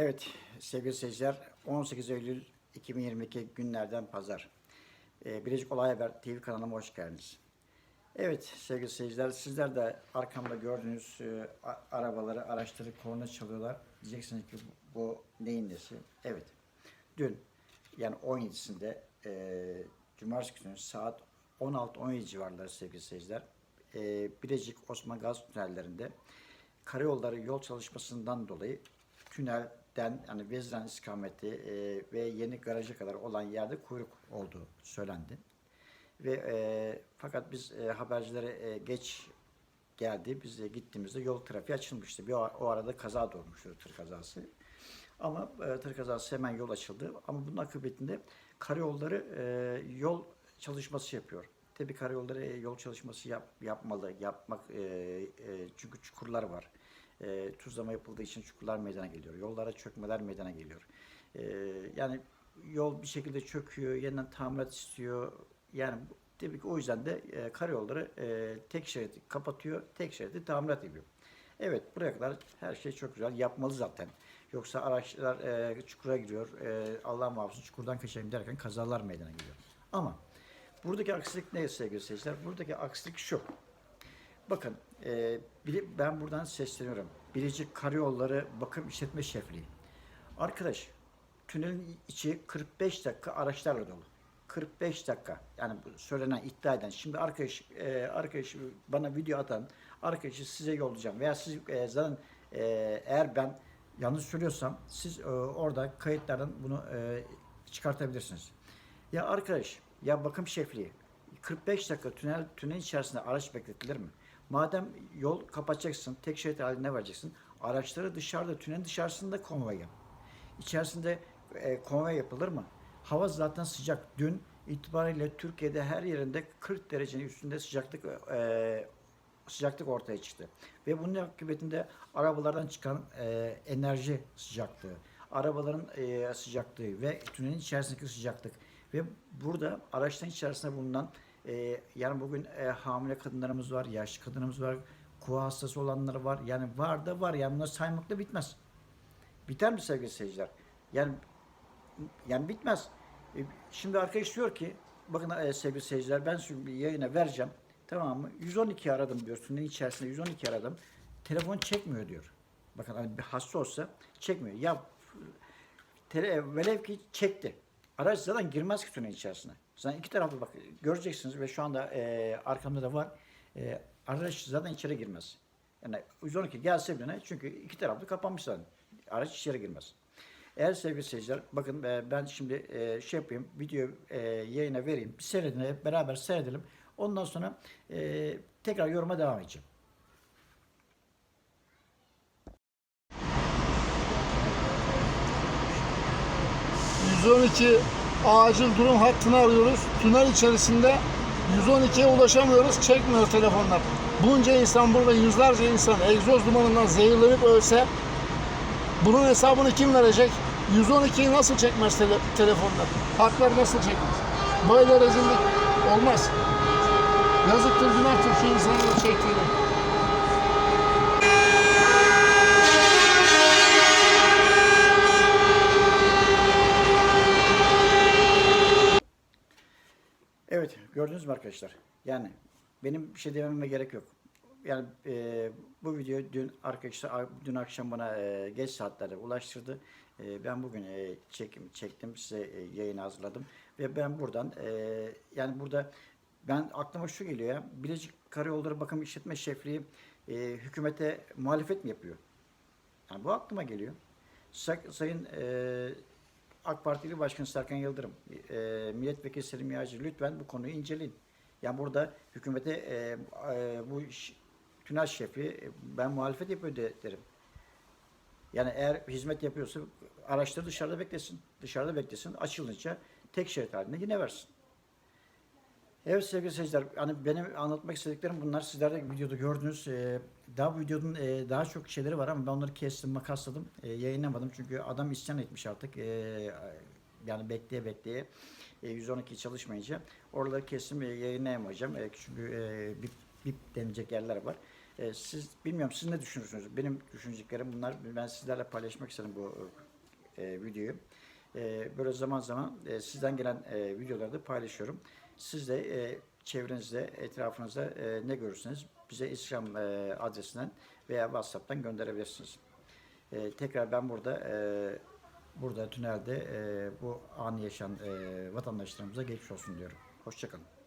Evet sevgili seyirciler 18 Eylül 2022 günlerden pazar. Ee, Bilecik Olay Haber TV kanalıma hoş geldiniz. Evet sevgili seyirciler sizler de arkamda gördüğünüz e, arabaları araçları korna çalıyorlar. Diyeceksiniz ki bu, neyin nesi? Evet dün yani 17'sinde e, Cumartesi günü saat 16-17 civarları sevgili seyirciler e, Bilecik Osman Gazi tünellerinde karayolları yol çalışmasından dolayı tünelden yani Vezran istikameti e, ve yeni garaja kadar olan yerde kuyruk olduğu söylendi. Ve e, fakat biz e, habercilere e, geç geldi. Biz de gittiğimizde yol trafiği açılmıştı. Bir o, o arada kaza da olmuştu tır kazası. Ama e, tır kazası hemen yol açıldı. Ama bunun akıbetinde karayolları e, yol çalışması yapıyor. Tabii karayolları e, yol çalışması yap, yapmalı, yapmak e, e, çünkü çukurlar var. E, tuzlama yapıldığı için çukurlar meydana geliyor. Yollara çökmeler meydana geliyor. E, yani yol bir şekilde çöküyor, yeniden tamirat istiyor. Yani tabii ki o yüzden de e, karayolları e, tek şeridi kapatıyor, tek şeridi tamirat ediyor. Evet buraya kadar her şey çok güzel. Yapmalı zaten. Yoksa araçlar e, çukura giriyor. E, Allah muhafızın çukurdan kaçayım derken kazalar meydana geliyor. Ama buradaki aksilik ne sevgili seyirciler? Buradaki aksilik şu. Bakın e, ben buradan sesleniyorum. Bilecik Karayolları Bakım İşletme Şefliği. Arkadaş tünelin içi 45 dakika araçlarla dolu. 45 dakika. Yani söylenen iddia eden. Şimdi arkadaş e, arkadaş bana video atan arkadaşı size yollayacağım. Veya siz e, zaten e, eğer ben yanlış söylüyorsam siz e, orada kayıtlardan bunu e, çıkartabilirsiniz. Ya arkadaş ya bakım şefliği 45 dakika tünel tünel içerisinde araç bekletilir mi? Madem yol kapatacaksın, tek şerit haline vereceksin. Araçları dışarıda, tünelin dışarısında konvoy yap. İçerisinde e, konvoy yapılır mı? Hava zaten sıcak. Dün itibariyle Türkiye'de her yerinde 40 derecenin üstünde sıcaklık e, sıcaklık ortaya çıktı. Ve bunun akıbetinde arabalardan çıkan e, enerji sıcaklığı, arabaların e, sıcaklığı ve tünelin içerisindeki sıcaklık ve burada araçların içerisinde bulunan e, yani bugün e, hamile kadınlarımız var, yaşlı kadınımız var, kuva hastası olanlar var. Yani var da var. Yani bunları saymakla bitmez. Biter mi sevgili seyirciler? Yani yani bitmez. E, Şimdi arkadaş diyor ki bakın e, sevgili seyirciler ben şimdi yayına vereceğim. Tamam mı? 112 aradım diyor. Tünelin içerisinde 112 aradım. Telefon çekmiyor diyor. Bakın hani bir hasta olsa çekmiyor. Ya tele, velev ki çekti. Araç zaten girmez ki tünelin içerisine. Zaten iki taraflı bak göreceksiniz ve şu anda e, arkamda da var. E, araç zaten içeri girmez. Yani 112 gelse bile çünkü iki taraflı kapanmış zaten. Araç içeri girmez. Eğer sevgili seyirciler bakın e, ben şimdi e, şey yapayım video e, yayına vereyim. Bir seyredin beraber seyredelim. Ondan sonra e, tekrar yoruma devam edeceğim. 112 acil durum hattını arıyoruz. Tünel içerisinde 112'ye ulaşamıyoruz. Çekmiyor telefonlar. Bunca insan burada yüzlerce insan egzoz dumanından zehirlenip ölse bunun hesabını kim verecek? 112'yi nasıl çekmez tele- telefonlar? Haklar nasıl çekmez? Böyle rezillik olmaz. Yazıktır günahtır şu insanların çektiğini. Evet gördünüz mü arkadaşlar? Yani benim bir şey dememe gerek yok. Yani e, bu video dün arkadaşlar dün akşam bana e, geç saatlerde ulaştırdı. E, ben bugün e, çekim çektim size e, yayını hazırladım ve ben buradan e, yani burada ben aklıma şu geliyor ya Bilecik Karayolları Bakım İşletme Şefliği e, hükümete muhalefet mi yapıyor? Yani bu aklıma geliyor. Say- Sayın e, AK Partili Başkan Serkan Yıldırım, e, Milletvekili Selim Yağcı lütfen bu konuyu inceleyin. Yani burada hükümete e, e, bu tünel şefi e, ben muhalefet yapıyor de, derim. Yani eğer hizmet yapıyorsa araçları dışarıda beklesin. Dışarıda beklesin. Açılınca tek şerit halinde yine versin. Evet sevgili seyirciler, hani benim anlatmak istediklerim bunlar. Sizler de videoda gördünüz. Ee, daha bu videonun e, daha çok şeyleri var ama ben onları kestim, makasladım. E, yayınlamadım çünkü adam isyan etmiş artık. E, yani bekleye bekleye e, 112 çalışmayınca oraları kestim, e, yayınlayamayacağım. E, çünkü e, bip, bip denilecek yerler var. E, siz bilmiyorum siz ne düşünürsünüz? Benim düşüneceklerim bunlar. Ben sizlerle paylaşmak istedim bu e, videoyu. E, böyle zaman zaman e, sizden gelen e, videoları da paylaşıyorum. Siz de e, çevrenizde, etrafınızda ne görürseniz bize Instagram adresinden veya WhatsApp'tan gönderebilirsiniz. Tekrar ben burada burada tünelde bu anı yaşayan e, vatandaşlarımıza geçmiş olsun diyorum. Hoşçakalın.